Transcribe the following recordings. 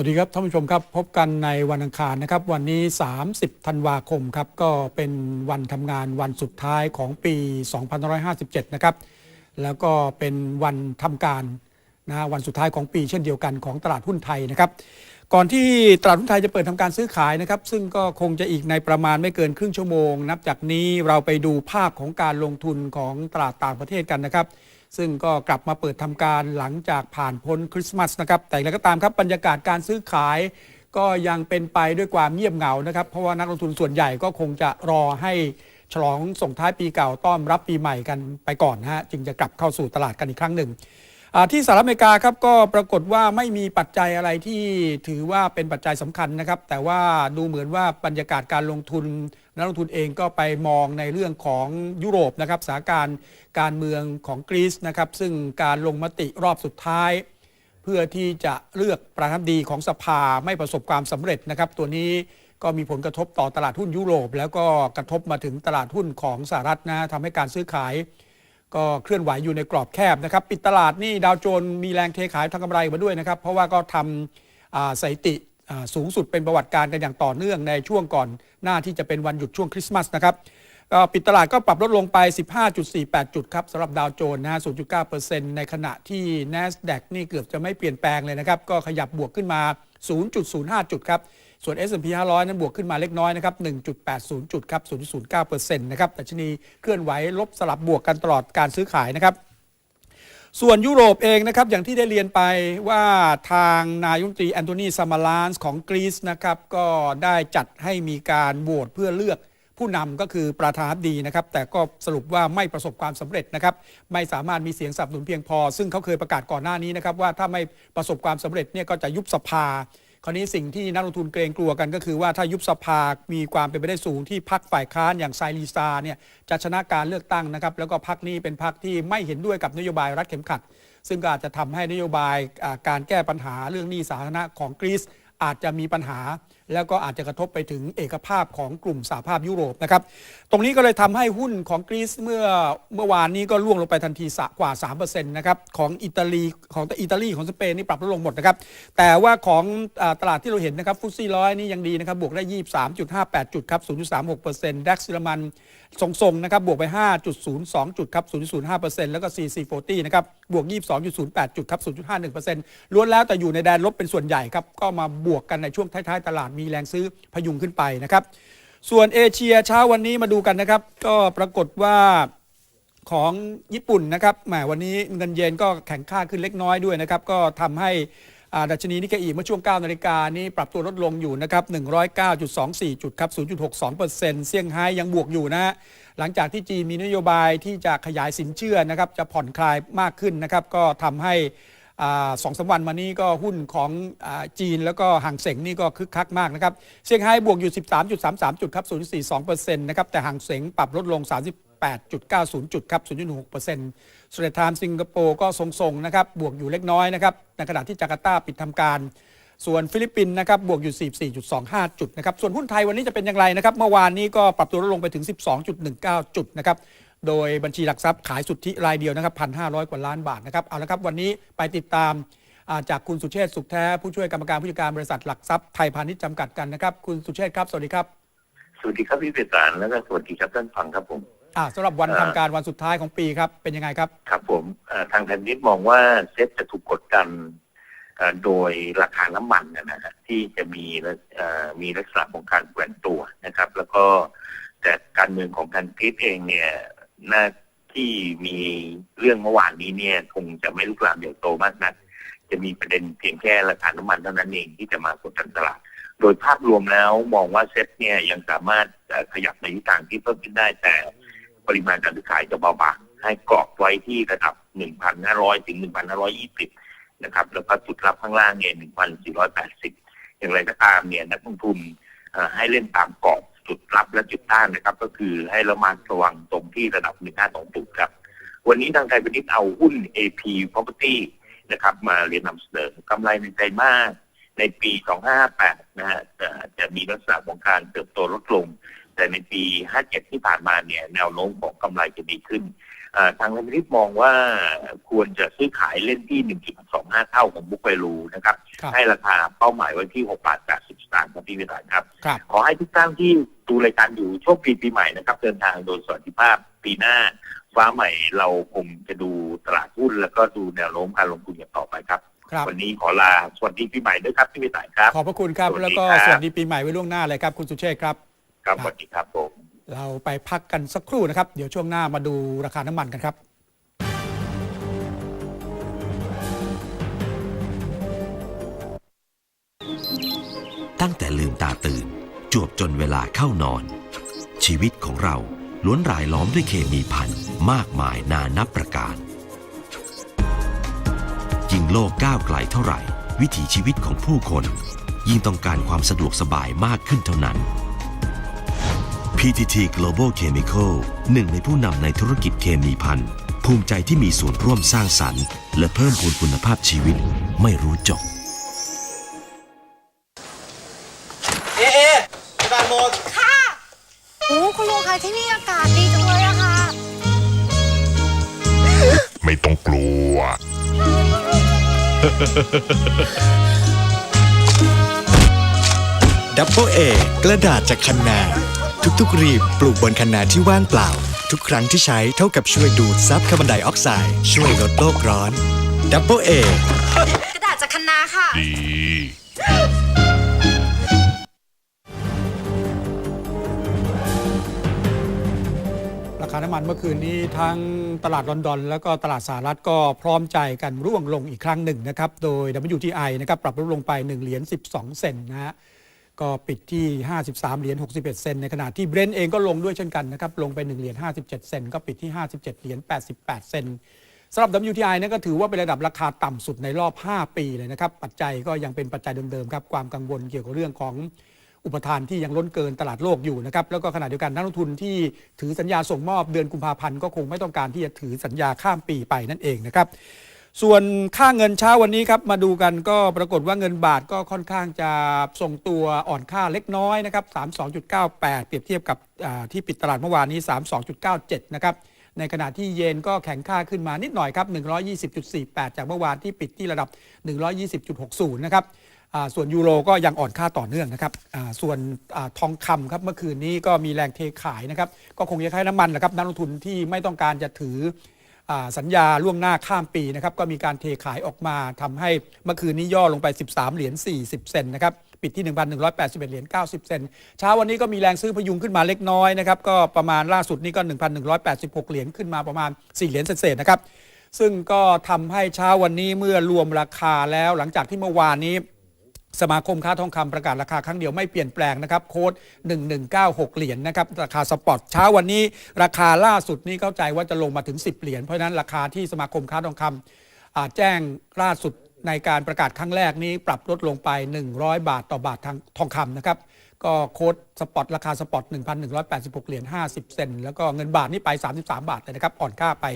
สวัสดีครับท่านผู้ชมครับพบกันในวันอังคารนะครับ วันนี้ 30 ธันวาคมครับก็เป็นวันทำงานวันสุดท้ายของปี 2557 นะครับ แล้วก็เป็นวันทำการนะวันสุดท้ายของปีเช่นเดียวกันของตลาดหุ้นไทยนะครับ ก่อนที่ตลาดหุ้นไทยจะเปิดทำการซื้อขายนะครับ ซึ่งก็คงจะอีกในประมาณไม่เกินครึ่งชั่วโมง นับจากนี้เราไปดูภาพของการลงทุนของตลาดต่างประเทศกันนะครับ ซึ่งก็กลับมาเปิดทำการหลังจากผ่านพ้นคริสต์มาสนะครับ แต่อย่างไรก็ตามครับบรรยากาศการซื้อขาย ก็ยังเป็นไปด้วยความเงียบเหงานะครับ เพราะว่านักลงทุนส่วนใหญ่ก็คงจะรอให้ฉลองส่งท้ายปีเก่าต้อนรับปีใหม่กันไปก่อนนะฮะจึงจะกลับเข้าสู่ตลาดกันอีกครั้งหนึ่ง ที่สหรัฐอเมริกาครับก็ปรากฏว่าไม่มีปัจจัยอะไรที่ถือว่าเป็นปัจจัยสำคัญนะครับ แต่ว่าดูเหมือนว่าบรรยากาศการลงทุนนักลงทุนเองก็ไปมองในเรื่องของยุโรปนะครับสถานการณ์การเมืองของกรีซนะครับซึ่งการลงมติรอบสุดท้าย เพื่อที่จะเลือกประธานดีของสภาไม่ประสบความสำเร็จนะครับ ตัวนี้ก็มีผลกระทบต่อตลาดหุ้นยุโรป แล้วก็กระทบมาถึงตลาดหุ้นของสหรัฐนะทำให้การซื้อขาย ก็เคลื่อนไหวอยู่ในกรอบแคบนะครับ ปิดตลาดนี่ดาวโจนส์มีแรงเทขายทางกำไรมาด้วยนะครับ เพราะว่าก็ทำสถิติสูงสุดเป็นประวัติการกันอย่างต่อเนื่องในช่วงก่อนหน้าที่จะเป็นวันหยุดช่วงคริสต์มาสนะครับก็ปิดตลาดก็ปรับลดลงไป 15.48 จุดครับสำหรับดาวโจนส์นะฮะ0.9%ในขณะที่ NASDAQ นี่เกือบจะไม่เปลี่ยนแปลงเลยนะครับ ก็ขยับบวกขึ้นมา 0.05 จุดครับ ส่วน S&P 500 นั้นบวกขึ้นมาเล็กน้อยนะครับ 1.80 จุดครับ 0.09%นะครับแต่ชนีเคลื่อนไหวลบสลับบวกกันตลอดการซื้อขายนะครับส่วนยุโรปเองนะครับอย่างที่ได้เรียนไปว่าทางนายกรัฐมนตรีแอนโทนีซามาลานส์ของกรีซนะครับก็ได้จัดให้มีการโหวตเพื่อเลือกผู้นำก็คือประธานาธิบดีนะครับ แต่ก็สรุปว่าไม่ประสบความสำเร็จนะครับ ไม่สามารถมีเสียงสนับสนุนเพียงพอ ซึ่งเขาเคยประกาศก่อนหน้านี้นะครับว่าถ้าไม่ประสบความสำเร็จเนี่ยก็จะยุบสภา คราวนี้สิ่งที่นักลงทุนเกรงกลัวกันก็คือว่าถ้ายุบสภา มีความเป็นไปได้สูงที่พักฝ่ายค้านอย่างไซรีซาเนี่ยจะชนะการเลือกตั้งนะครับ แล้วก็พักนี้เป็นพักที่ไม่เห็นด้วยกับนโยบายรัฐเข็มขัด ซึ่งก็อาจจะทำให้นโยบายการแก้ปัญหาเรื่องหนี้สาธารณะของกรีซอาจจะมีปัญหา แล้วก็อาจจะกระทบไปถึงเอกภาพของกลุ่มสหภาพยุโรปนะครับ ตรงนี้ก็เลยทำให้หุ้นของกรีซเมื่อเมื่อวานนี้ก็ร่วงลงไปทันทีสะกว่า3%นะครับของอิตาลีของอิตาลีของสเปนนี่ปรับลดลงหมดนะครับ แต่ว่าของอตลาดที่เราเห็นนะครับฟุตซี่ร้อยนี่ยังดีนะครับบวกได้ 23.58 จุดครับ 0.36%ดัคซิลมันทรงๆนะครับบวกไป 5.02 จุดครับ 0.05%แล้วก็ CC40 นะครับบวก 22.08 จุดครับ 0.51%ล้วนแล้วแต่อยู่ในแดนลบเป็นส่วนใหญ่ครับก็มาบวกกันในช่วงท้ายๆตลาดมีแรงซื้อพยุงขึ้นไปนะครับ ส่วนเอเชียเช้าวันนี้มาดูกันนะครับ ก็ปรากฏว่าของญี่ปุ่นนะครับแหมวันนี้เงินเยนก็แข็งค่าขึ้นเล็กน้อยด้วยนะครับ ก็ทำให้ดัชนีนิกเกอีเมื่อช่วง 9 นาฬิกานี้ปรับตัวลดลงอยู่นะครับ 109.24 จุดครับ 0.62%เซี่ยงไฮ้ยังบวกอยู่นะฮะหลังจากที่จีนมีนโยบายที่จะขยายสินเชื่อนะครับ จะผ่อนคลายมากขึ้นนะครับ ก็ทำให้ สองสามวันมานี้ก็หุ้นของอจีนแล้วก็ห่างเสงนี่ก็คึกคักมากนะครับเซี่ยงไฮ้บวกอยู่ 13.33 จุดครับ 0.42%นะครับแต่ห่างเสงปรับลดลง 38.90 จุดครับ0.6%สเตรทไทม์สิงคโปร์ก็ทรงๆนะครับบวกอยู่เล็กน้อยนะครับในขณะที่จาการ์ตาปิดทำการ ส่วนฟิลิปปินส์นะครับบวกอยู่ 44.25 จุดนะครับส่วนหุ้นไทยวันนี้จะเป็นอย่างไรนะครับเมื่อวานนี้ก็ปรับตัวลดลงไปถึง 12.19 จุดนะครับโดยบัญชีหลักทรัพย์ขายสุทธิรายเดียวนะครับ1,500 กว่าล้านบาทนะครับเอาละครับวันนี้ไปติดตามอ่าจากคุณสุเชษฐ์สุขแท้ผู้ช่วยกรรมการผู้จัดการบริษัทหลักทรัพย์ไทยพาณิชย์จำกัดกันนะครับคุณสุเชษฐ์ครับสวัสดีครับสวัสดีครับพี่เปสารแล้วก็สวัสดีครับท่านฟังครับผมอ่าสำหรับวันเอ่อทำการวันสุดท้ายของปีครับเป็นยังไงครับ ครับผมเอ่อทางแผ่นดินมองว่าเซ็ตจะถูกกดดันเอ่อ โดยราคาน้ำมันนะฮะที่จะมีมีลักษณะของการแกว่งตัวนะครับ แล้วก็แต่การเมืองของการพิเองเนี่ยน้าที่มีเรื่องเมื่อวานนี้เนี่ยคงจะไม่ลุกลามใหญ่โตมากนัก จะมีประเด็นเพียงแค่ราคาน้ำมันเท่านั้นเองที่จะมากดดันตลาด โดยภาพรวมแล้วมองว่าเซ็ตเนี่ยยังสามารถขยับในทิศทางที่เพิ่มขึ้นได้แต่ปริมาณการซื้อขายจะเบาบางให้กรอบไว้ที่ระดับ 1,500 ถึง 1,520 นะครับแล้วก็จุดรับข้างล่างเนี่ย1,480อย่างไรก็ตามเนี่ยนักลงทุนให้เล่นตามกรอบจุดรับและจุดต้านนะครับ ก็คือให้ระมัดระวังตรงที่ระดับ1,520ครับ วันนี้ทางไทยพาณิชย์เอาหุ้น AP Property นะครับ มาเรียนนำเสนอกำไรในไตรมาสในปี 2558 นะฮะจะมีลักษณะของการเติบโตลดลง แต่ในปี 57 ที่ผ่านมาเนี่ยแนวโน้มของกำไรจะดีขึ้น ทางไทยพาณิชย์มองว่าควรจะซื้อขายเล่นที่ 1.25 เท่าของบุ๊กไวลูนะครับครับ ให้ราคาเป้าหมายไว้ที่ 6 บาท 80 สตางค์ครับพี่วิทยาครับครับ ขอให้ทุกท่านที่ดูรายการอยู่โชคดีปีใหม่นะครับ เดินทางโดยสวัสดิภาพปีหน้า ฟ้าใหม่เราคงจะดูตลาดหุ้นแล้วก็ดูแนวโน้มการลงทุนอย่างต่อไปครับครับวันนี้ขอลาสวัสดีปีใหม่ด้วยครับพี่วิทยครับ ขอบพระคุณครับสวัสดีแล้วก็ครับสวัสดีปีใหม่ไว้ล่วงหน้าเลยครับคุณสุเชษฐ์ครับ ครับสวัสดีครับผม เราไปพักกันสักครู่นะครับ เดี๋ยวช่วงหน้ามาดูราคาน้ำมันกันครับตั้งแต่ลืมตาตื่น จวบจนเวลาเข้านอน ชีวิตของเราล้วนรายล้อมด้วยเคมีพันมากมายนานับประการ ยิ่งโลกก้าวไกลเท่าไหร่ วิถีชีวิตของผู้คน ยิ่งต้องการความสะดวกสบายมากขึ้นเท่านั้น PTT Global Chemical หนึ่งในผู้นำในธุรกิจเคมีพันภูมิใจที่มีส่วนร่วมสร้างสรรค์ และเพิ่มพูนคุณภาพชีวิตไม่รู้จบ เอะเอะกระดาษหมดค่ะโอ้คุณลุงคะที่นี่อากาศดีจังเลยอะค่ะ ไม่ต้องกลัว ดับเบิลเอกระดาษจากคันนา ทุกๆรีบปลูกบนคันนาที่ว่างเปล่า ทุกครั้งที่ใช้เท่ากับช่วยดูดซับคาร์บอนไดออกไซด์ช่วยลดโลกร้อนดับเบิลเอกกระดาษจากคันนาค่ะ ดีราคาน้ำมันเมื่อคืนนี้ทั้งตลาดลอนดอน แล้วก็ตลาดสหรัฐก็พร้อมใจกันร่วงลงอีกครั้งหนึ่งนะครับ โดย WTI นะครับปรับลดลงไป 1 เหรียญ 12 เซนต์นะฮะ ก็ปิดที่ 53 เหรียญ 61 เซนในขณะที่เบรนท์เองก็ลงด้วยเช่นกันนะครับ ลงไป1เหรียญ 57 เซนก็ปิดที่ 57 เหรียญ 88 เซนสำหรับ WTI นั้นก็ถือว่าเป็นระดับราคาต่ำสุดในรอบ 5 ปีเลยนะครับ ปัจจัยก็ยังเป็นปัจจัยเดิมๆครับ ความกังวลเกี่ยวกับเรื่องของอุปทานที่ยังล้นเกินตลาดโลกอยู่นะครับ แล้วก็ขณะเดียวกันนักลงทุนที่ถือสัญญาส่งมอบเดือนกุมภาพันธ์ก็คงไม่ต้องการที่จะถือสัญญาข้ามปีไปนั่นเองนะครับ ส่วนค่าเงินเช้าวันนี้ครับมาดูกันก็ปรากฏว่าเงินบาทก็ค่อนข้างจะทรงตัวอ่อนค่าเล็กน้อยนะครับ 32.98 เปรียบเทียบกับที่ปิดตลาดเมื่อวานนี้ 32.97 นะครับ ในขณะที่เยนก็แข็งค่าขึ้นมานิดหน่อยครับ 120.48 จากเมื่อวานที่ปิดที่ระดับ 120.60 นะครับส่วนยูโรก็ยังอ่อนค่าต่อเนื่องนะครับส่วนอทองคำครับเมื่อคืนนี้ก็มีแรงเทขายนะครับ ก็คงจะคล้ายน้ำมันนะครับนักลงทุนที่ไม่ต้องการจะถือ สัญญาล่วงหน้าข้ามปีนะครับก็มีการเทขายออกมาทำให้เมื่อคืนนี้ย่อลงไป 13 เหรียญ 40 เซนนะครับปิดที่ 1,181 เหรียญ 90 เซนเช้าวันนี้ก็มีแรงซื้อพยุงขึ้นมาเล็กน้อยนะครับก็ประมาณล่าสุดนี้ก็ 1,186 เหรียญขึ้นมาประมาณ 4 เหรียญเศษๆนะครับซึ่งก็ทำให้เช้าวันนี้เมื่อรวมราคาแล้วหลังจากที่เมื่อวานนี้ สมาคมค้าทองคำประกาศราคาครั้งเดียวไม่เปลี่ยนแปลงนะครับ โค้ด 1196 เหรียญนะครับ ราคาสปอตเช้าวันนี้ ราคาล่าสุดนี้เข้าใจว่าจะลงมาถึง 10 เหรียญเพราะฉะนั้นราคาที่สมาคมค้าทองคำอ่าแจ้งล่าสุดในการประกาศครั้งแรกนี้ปรับลดลงไป 100 บาทต่อบาททางทองคำนะครับ ก็โค้ดสปอตราคาสปอต1,186 เหรียญ50 เซนแล้วก็เงินบาทนี่ไป 33 บาทเลยนะครับอ่อนค่าไป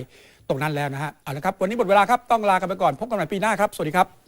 ตรงนั้นแล้วนะฮะเอาละครับวันนี้หมดเวลาครับต้องลากันไปก่อนพบกันใหม่ปีหน้าครับสวัสดีครับ